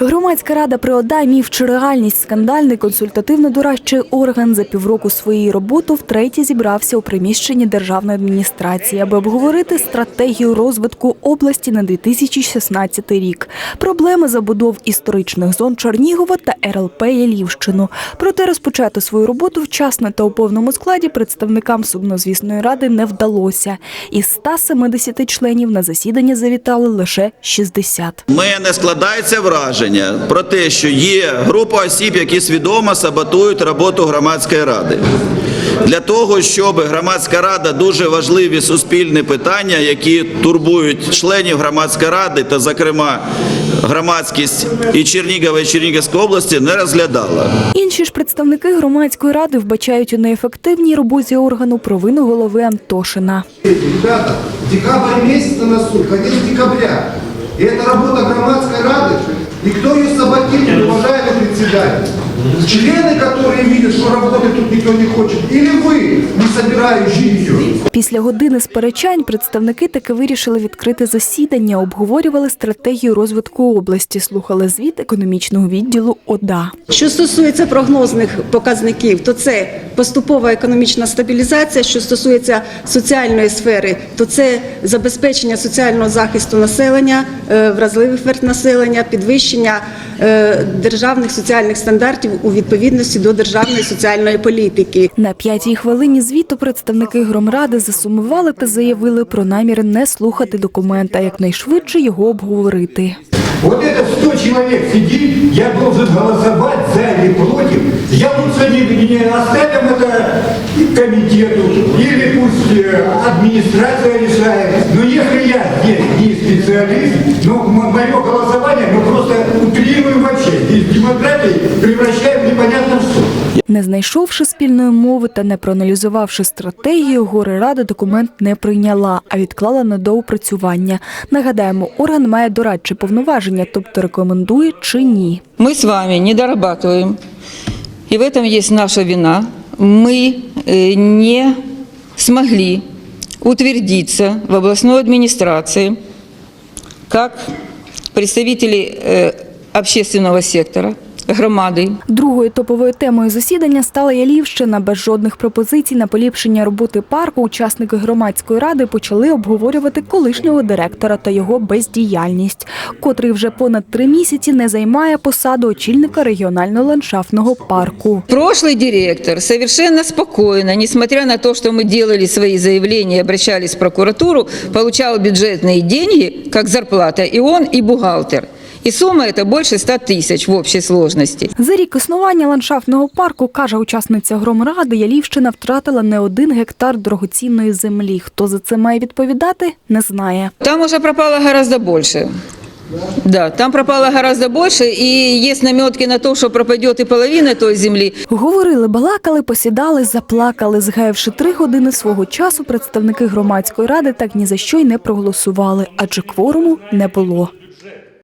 Громадська рада при ОДА міф чи реальність скандальний консультативно-дорадчий орган за півроку своєї роботи втретє зібрався у приміщенні державної адміністрації, аби обговорити стратегію розвитку області на 2016 рік, проблеми забудов історичних зон Чернігова та РЛП Ялівщину. Проте розпочати свою роботу вчасно та у повному складі представникам сумнозвісної ради не вдалося. Із 170 членів на засідання завітали лише 60. У мене складається враження про те, що є група осіб, які свідомо саботують роботу громадської ради. Для того, щоб громадська рада дуже важливі суспільні питання, які турбують членів громадської ради та, зокрема, громадськість і Чернігова, і Чернігівської області, не розглядала. Інші ж представники громадської ради вбачають у неефективній роботі органу провину голови Антошина. Ребята, декабрь месяц на носу, конец декабря. И это работа громадской рады. И кто ее саботирует, уважаемый председатель? Члены, которые видят, что работы тут никто не хочет, или вы, не собирающие ее? Після години сперечань представники таки вирішили відкрити засідання, обговорювали стратегію розвитку області, слухали звіт економічного відділу ОДА. Що стосується прогнозних показників, то це поступова економічна стабілізація. Що стосується соціальної сфери, то це забезпечення соціального захисту населення, е, вразливих верт населення, підвищення е, державних соціальних стандартів у відповідності до державної соціальної політики. На п'ятій хвилині звіту представники громради засумували та заявили про намір не слухати документа, якнайшвидше його обговорити Вот это 100 человек сидит, я должен голосовать за или против. Я лучше не, не оставим это комитету, или пусть э, администрация решает. Но если я здесь не специалист, ну, мое голосование мы просто утрируем вообще. Здесь демократию превращаем в непонятно что. Не знайшовши спільної мови та не проаналізувавши стратегію, горе рада документ не прийняла, а відклала на доопрацювання. Нагадаємо, орган має дорадчі повноваження, тобто рекомендує чи ні. Мы с вами не дорабатываем, и в этом есть наша вина. Мы э, не смогли утвердиться в областной администрации как представители э, общественного сектора, громады, Другою топовою темою засідання стала Ялівщина. Без жодних пропозицій на поліпшення роботи парку учасники громадської ради почали обговорювати колишнього директора та його бездіяльність, котрий вже понад три місяці не займає посаду очільника регіонального ландшафтного парку. Прошлый директор совершенно спокойно, несмотря на то, что мы делали свои заявления и обращались в прокуратуру, получал бюджетные деньги, как зарплата, и он, и бухгалтер. И сумма это больше 100 тысяч в общей сложности. За рік існування ландшафтного парку, каже учасниця громради, Ялівщина втратила не один гектар дорогоцінної землі. Хто за це має відповідати, не знає. Там уже пропало гораздо больше. Да, там пропало гораздо больше, и есть наметки на то, что пропадет и половина той земли. Говорили, балакали, посідали, заплакали. Згаявши три години свого часу, представники громадської ради так ні за що й не проголосували, адже кворуму не було.